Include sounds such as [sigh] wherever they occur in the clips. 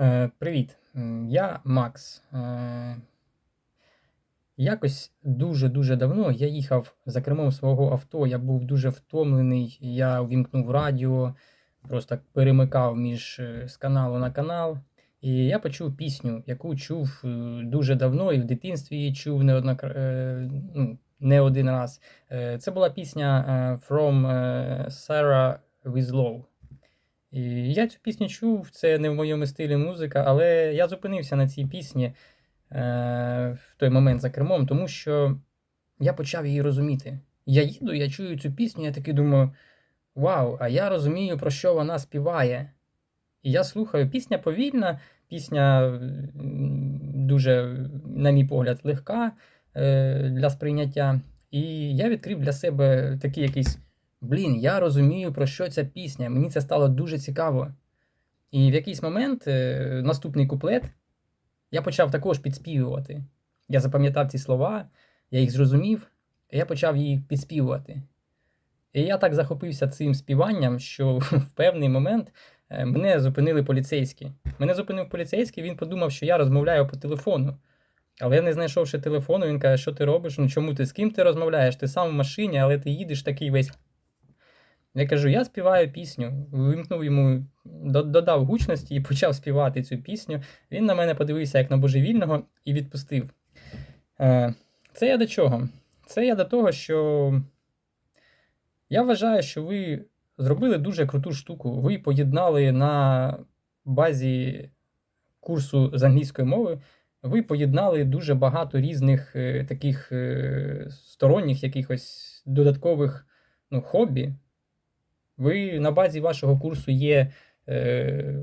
Е, Привіт, я Макс. Е, Якось дуже-дуже давно я їхав за кермом свого авто, я був дуже втомлений, я увімкнув радіо, просто перемикав між е, з каналу на канал. І я почув пісню, яку чув дуже давно і в дитинстві її чув неоднокра... е, ну, не один раз. Це була пісня From Sarah With Love. І я цю пісню чув, це не в моєму стилі музика, але я зупинився на цій пісні е, в той момент за кермом, тому що я почав її розуміти. Я їду, я чую цю пісню, я такий думаю: вау, а я розумію, про що вона співає. І я слухаю, пісня повільна, пісня дуже, на мій погляд, легка е, для сприйняття. І я відкрив для себе такий якийсь. Блін, я розумію, про що ця пісня. Мені це стало дуже цікаво. І в якийсь момент е, наступний куплет я почав також підспівувати. Я запам'ятав ці слова, я їх зрозумів, і я почав їх підспівувати. І я так захопився цим співанням, що [laughs] в певний момент е, мене зупинили поліцейські. Мене зупинив поліцейський, він подумав, що я розмовляю по телефону. Але не знайшовши телефону, він каже, що ти робиш? Ну чому ти з ким ти розмовляєш? Ти сам в машині, але ти їдеш такий весь. Я кажу, я співаю пісню. Вимкнув йому, додав гучності і почав співати цю пісню. Він на мене подивився як на божевільного і відпустив. Е, Це я до чого? Це я до того, що я вважаю, що ви зробили дуже круту штуку. Ви поєднали на базі курсу з англійської мови. Ви поєднали дуже багато різних е, таких е, сторонніх якихось додаткових ну, хобі. Ви на базі вашого курсу є е,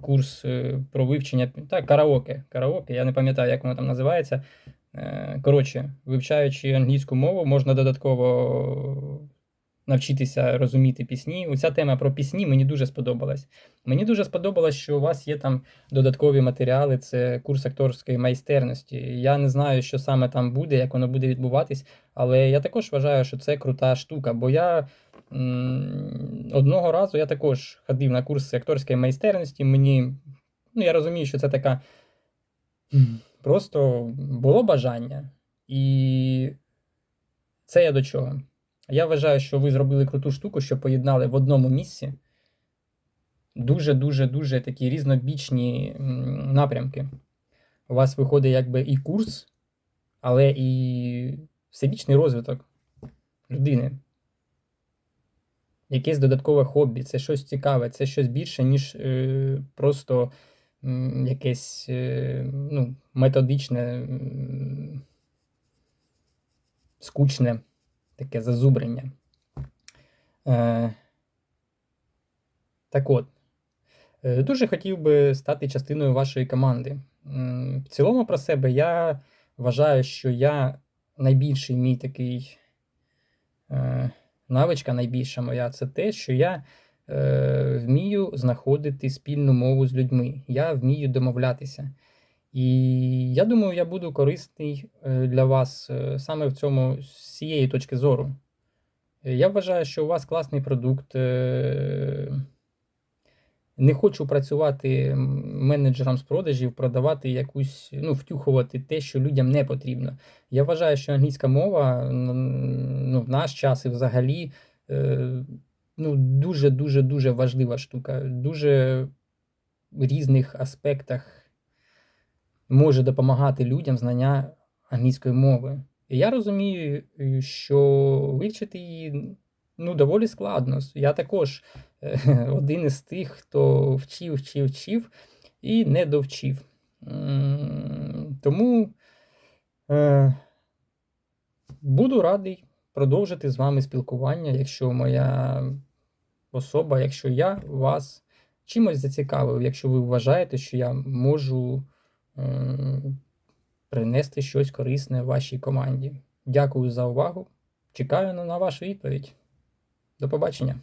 курс е, про вивчення так, караоке. Караоке, я не пам'ятаю, як воно там називається. Е, коротше, вивчаючи англійську мову, можна додатково навчитися розуміти пісні. Оця тема про пісні мені дуже сподобалась. Мені дуже сподобалось, що у вас є там додаткові матеріали, це курс акторської майстерності. Я не знаю, що саме там буде, як воно буде відбуватись, але я також вважаю, що це крута штука, бо я. Одного разу я також ходив на курси акторської майстерності. Мені, ну я розумію, що це така просто було бажання. І це я до чого. Я вважаю, що ви зробили круту штуку, що поєднали в одному місці дуже-дуже дуже такі різнобічні напрямки. У вас виходить якби і курс, але і всебічний розвиток людини. Якесь додаткове хобі, це щось цікаве, це щось більше, ніж е, просто м, якесь е, ну, методичне, м, скучне таке зазубрення. Е, так от, е, дуже хотів би стати частиною вашої команди. В цілому про себе я вважаю, що я найбільший мій такий е, навичка, найбільша моя це те, що я е, вмію знаходити спільну мову з людьми. Я вмію домовлятися. І я думаю, я буду корисний е, для вас е, саме в цьому з цієї точки зору. Е, Я вважаю, що у вас класний продукт. е, Не хочу працювати менеджером з продажів, продавати якусь, ну, втюхувати те, що людям не потрібно. Я вважаю, що англійська мова ну, в наш час і взагалі е, ну, дуже, дуже, дуже важлива штука. Дуже в різних аспектах може допомагати людям знання англійської мови. І я розумію, що вивчити її ну, доволі складно. Я також е, [laughs] один із тих, хто вчив, вчив, вчив і не довчив. Тому е, буду радий продовжити з вами спілкування, якщо моя особа, якщо я вас чимось зацікавив, якщо ви вважаєте, що я можу принести щось корисне вашій команді. Дякую за увагу. Чекаю на вашу відповідь. До побачення.